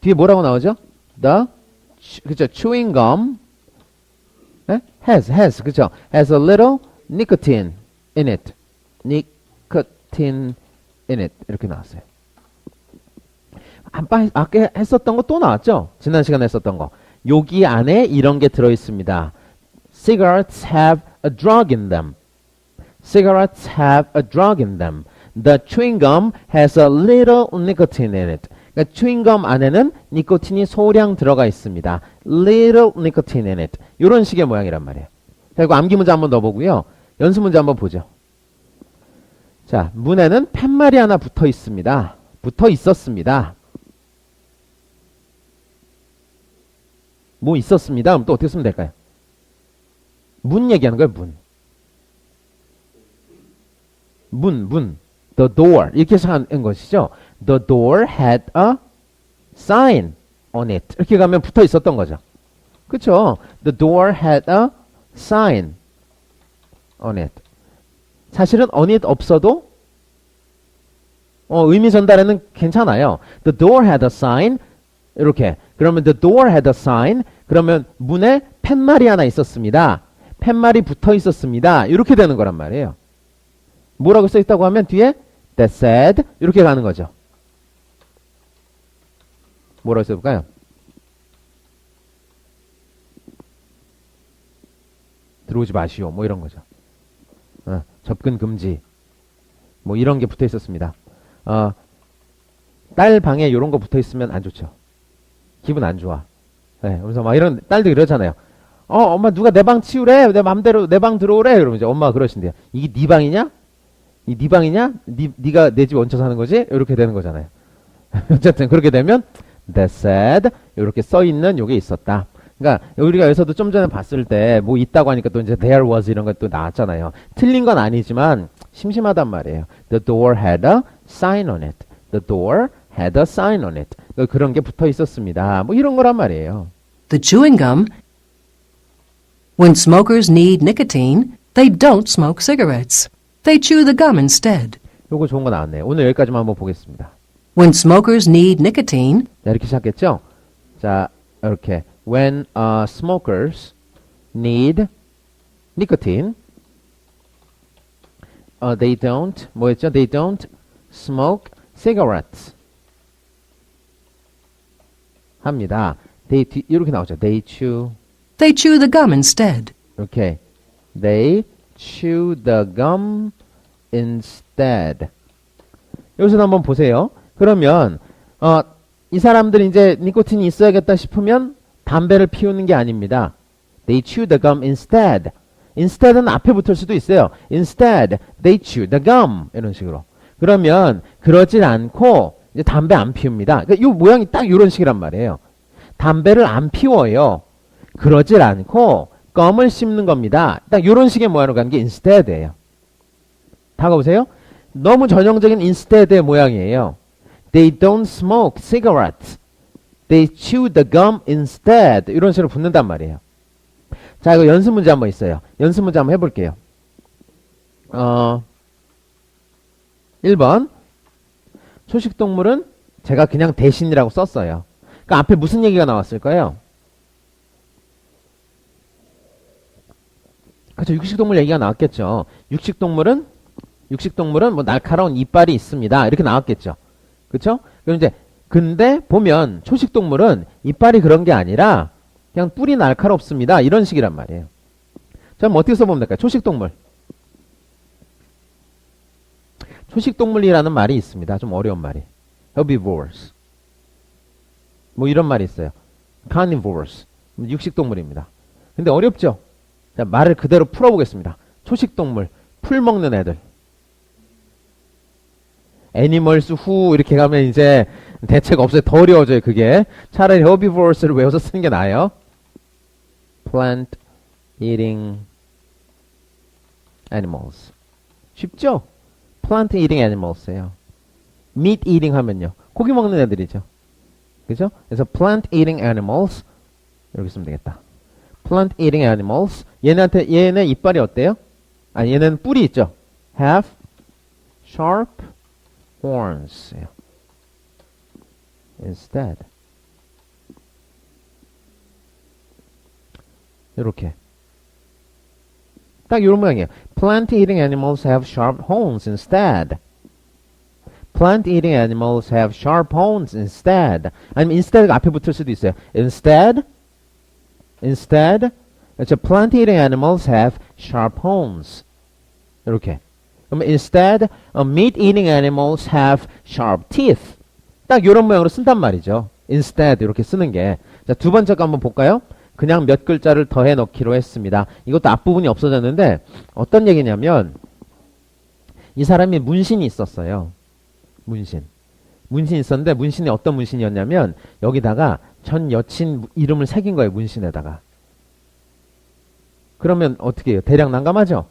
뒤에 뭐라고 나오죠? The 그죠? chewing gum 네? has has 그죠? has a little nicotine in it. nicotine in it 이렇게 나왔어요. 아까, 아까 했었던 거 또 나왔죠? 지난 시간에 했었던 거. 여기 안에 이런 게 들어 있습니다. Cigarettes have a drug in them. Cigarettes have a drug in them. The chewing gum has a little nicotine in it. 그러니까 gum 안에는 니코틴이 소량 들어가 있습니다. Little nicotine in it. 이런 식의 모양이란 말이에요. 자, 이거 암기 문제 한번 넣어보고요. 연습 문제 한번 보죠. 자, 문에는 팻말이 하나 붙어 있습니다. 붙어 있었습니다. 뭐 있었습니다. 그럼 또 어떻게 쓰면 될까요? 문 얘기하는 거예요, 문. 문, 문. The door. 이렇게 시작하는 것이죠. The door had a sign on it. 이렇게 가면 붙어 있었던 거죠. 그쵸? The door had a sign on it. 사실은 on it 없어도 어, 의미 전달에는 괜찮아요. The door had a sign. 이렇게. 그러면 the door had a sign. 그러면 문에 팻말이 하나 있었습니다. 팻말이 붙어 있었습니다. 이렇게 되는 거란 말이에요. 뭐라고 써 있다고 하면 뒤에 that said 이렇게 가는 거죠. 뭐라고 써볼까요? 들어오지 마시오. 뭐 이런 거죠. 어, 접근 금지. 뭐 이런 게 붙어 있었습니다. 어, 딸 방에 이런 거 붙어 있으면 안 좋죠. 기분 안 좋아. 네, 그래서 막 이런 딸들 이러잖아요. 어, 엄마 누가 내 방 치우래? 내 맘대로 내 방 들어오래? 그러면 이제 엄마가 그러신대요. 이게 네 방이냐? 이네 방이냐? 네, 네가 내 집 얹혀 사는 거지? 이렇게 되는 거잖아요. 어쨌든 그렇게 되면 that said 이렇게 써 있는 요게 있었다. 그러니까 우리가 여기서도 좀 전에 봤을 때 뭐 있다고 하니까 또 이제 there was 이런 것도 나왔잖아요. 틀린 건 아니지만 심심하단 말이에요. The door had a sign on it. The door had a sign on it. 그런 게 붙어 있었습니다. 뭐 이런 거란 말이에요. The chewing gum. When smokers need nicotine, they don't smoke cigarettes. They chew the gum instead. 요거 좋은 거 나왔네요. 오늘 여기까지만 한번 보겠습니다. When smokers need nicotine, 자, 이렇게 시작했죠? 자, 이렇게. When uh, smokers need nicotine, uh, they don't, 뭐였죠? They don't smoke cigarettes. 합니다. They, 뒤- 이렇게 나오죠. They chew, they chew the gum instead. 이렇게. They chew the gum instead. 여기서 한번 보세요. 그러면 어, 이 사람들이 이제 니코틴이 있어야겠다 싶으면 담배를 피우는 게 아닙니다. They chew the gum instead. instead은 앞에 붙을 수도 있어요. Instead, they chew the gum 이런 식으로. 그러면 그러질 않고 이제 담배 안 피웁니다. 그러니까 이 모양이 딱 이런 식이란 말이에요. 담배를 안 피워요. 그러질 않고 껌을 씹는 겁니다. 딱 이런 식의 모양으로 가는 게 instead예요. 다가보세요. 너무 전형적인 instead의 모양이에요. They don't smoke cigarettes. They chew the gum instead. 이런 식으로 붙는단 말이에요. 자, 이거 연습 문제 한번 있어요. 연습 문제 한번 해볼게요. 어, 1번. 초식동물은 제가 그냥 대신이라고 썼어요. 그러니까 앞에 무슨 얘기가 나왔을까요? 그렇죠. 육식동물 얘기가 나왔겠죠. 육식동물은 육식동물은 뭐 날카로운 이빨이 있습니다. 이렇게 나왔겠죠. 그렇죠? 그럼 이제 근데 보면 초식 동물은 이빨이 그런 게 아니라 그냥 뿔이 날카롭습니다. 이런 식이란 말이에요. 자, 그럼 어떻게 써보면 될까요? 초식 동물. 초식 동물이라는 말이 있습니다. 좀 어려운 말이. herbivores. 뭐 이런 말이 있어요. carnivores. 육식 동물입니다. 근데 어렵죠? 자, 말을 그대로 풀어보겠습니다. 초식 동물. 풀 먹는 애들. 애니멀스 후 이렇게 가면 이제 대책 없어요. 더 어려워져요, 그게. 차라리 herbivores를 외워서 쓰는 게 나아요. plant eating animals. 쉽죠? plant eating animals예요. meat eating 하면요. 고기 먹는 애들이죠. 그죠? 그래서 plant eating animals 이렇게 쓰면 되겠다. plant eating animals 얘네한테 얘네 이빨이 어때요? 아 얘네는 뿔이 있죠. have sharp horns instead. 이렇게 딱 이런 모양이에요. Plant eating animals have sharp horns instead. Plant eating animals have sharp horns instead. 아니면 instead 앞에 붙을 수도 있어요. Instead, instead, 그렇죠. Plant eating animals have sharp horns. 이렇게. 그럼 instead, uh, meat eating animals have sharp teeth. 딱 이런 모양으로 쓴단 말이죠. instead 이렇게 쓰는 게. 자, 두 번째 거 한번 볼까요? 그냥 몇 글자를 더해 넣기로 했습니다. 이것도 앞부분이 없어졌는데 어떤 얘기냐면 이 사람이 문신이 있었어요. 문신. 문신이 있었는데 문신이 어떤 문신이었냐면 여기다가 전 여친 이름을 새긴 거예요. 문신에다가. 그러면 어떻게 해요? 대략 난감하죠?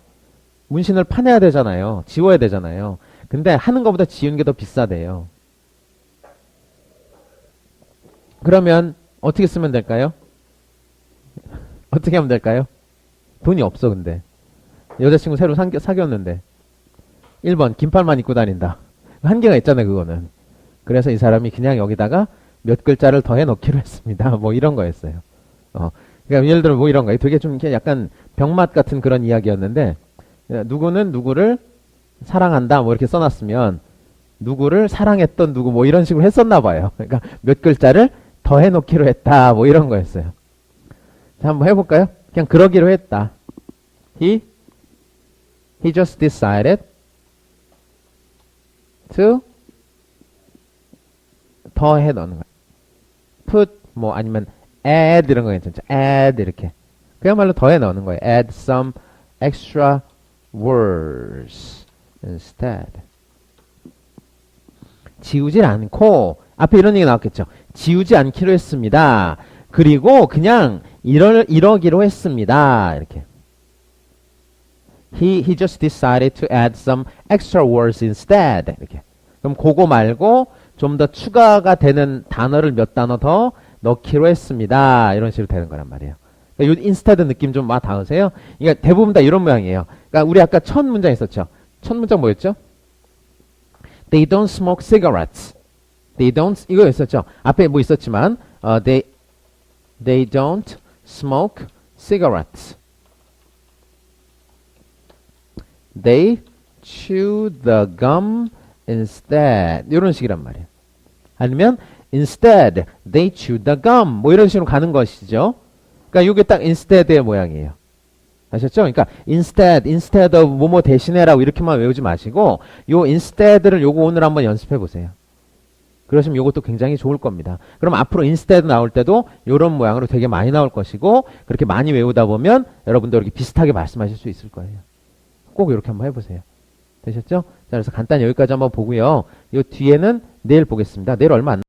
문신을 파내야 되잖아요. 지워야 되잖아요. 근데 하는 것보다 지우는 게더 비싸대요. 그러면 어떻게 쓰면 될까요? 어떻게 하면 될까요? 돈이 없어 근데 여자친구 새로 사, 사귀었는데 1번 긴팔만 입고 다닌다 한계가 있잖아요 그거는 그래서 이 사람이 그냥 여기다가 몇 글자를 더해 넣기로 했습니다 뭐 이런 거였어요 어, 그러니까 예를 들어 뭐 이런 거예요 되게 좀 약간 병맛 같은 그런 이야기였는데 예, 누구는 누구를 사랑한다 뭐 이렇게 써놨으면 누구를 사랑했던 누구 뭐 이런 식으로 했었나 봐요 그러니까 몇 글자를 더 해 놓기로 했다 뭐 이런 거였어요 자, 한번 해볼까요? 그냥 그러기로 했다. He, he just decided to 더 해 넣는 거야. put, 뭐, 아니면 add 이런 거 괜찮죠? add 이렇게. 그야말로 더 해 넣는 거예요. add some extra words instead. 지우질 않고, 앞에 이런 얘기 나왔겠죠? 지우지 않기로 했습니다. 그리고 그냥 이러, 이러기로 했습니다. 이렇게. He, he just decided to add some extra words instead. 이렇게. 그럼 그거 말고 좀 더 추가가 되는 단어를 몇 단어 더 넣기로 했습니다. 이런 식으로 되는 거란 말이에요. 그러니까 요 instead 느낌 좀 와 닿으세요? 그러니까 대부분 다 이런 모양이에요. 그러니까 우리 아까 첫 문장 있었죠? 첫 문장 뭐였죠? They don't smoke cigarettes. They don't, 이거 있었죠? 앞에 뭐 있었지만, 어, they, they don't smoke cigarettes. They chew the gum instead. 이런 식이란 말이에요. 아니면 instead they chew the gum. 뭐 이런 식으로 가는 것이죠. 그러니까 이게 딱 instead의 모양이에요. 아셨죠? 그러니까 instead, instead of 뭐뭐 대신해라고 이렇게만 외우지 마시고 요 instead를 요거 오늘 한번 연습해 보세요. 그러시면 이것도 굉장히 좋을 겁니다. 그럼 앞으로 인스테드 나올 때도 이런 모양으로 되게 많이 나올 것이고 그렇게 많이 외우다 보면 여러분도 이렇게 비슷하게 말씀하실 수 있을 거예요. 꼭 이렇게 한번 해보세요. 되셨죠? 자, 그래서 간단히 여기까지 한번 보고요. 이 뒤에는 내일 보겠습니다. 내일 얼마 안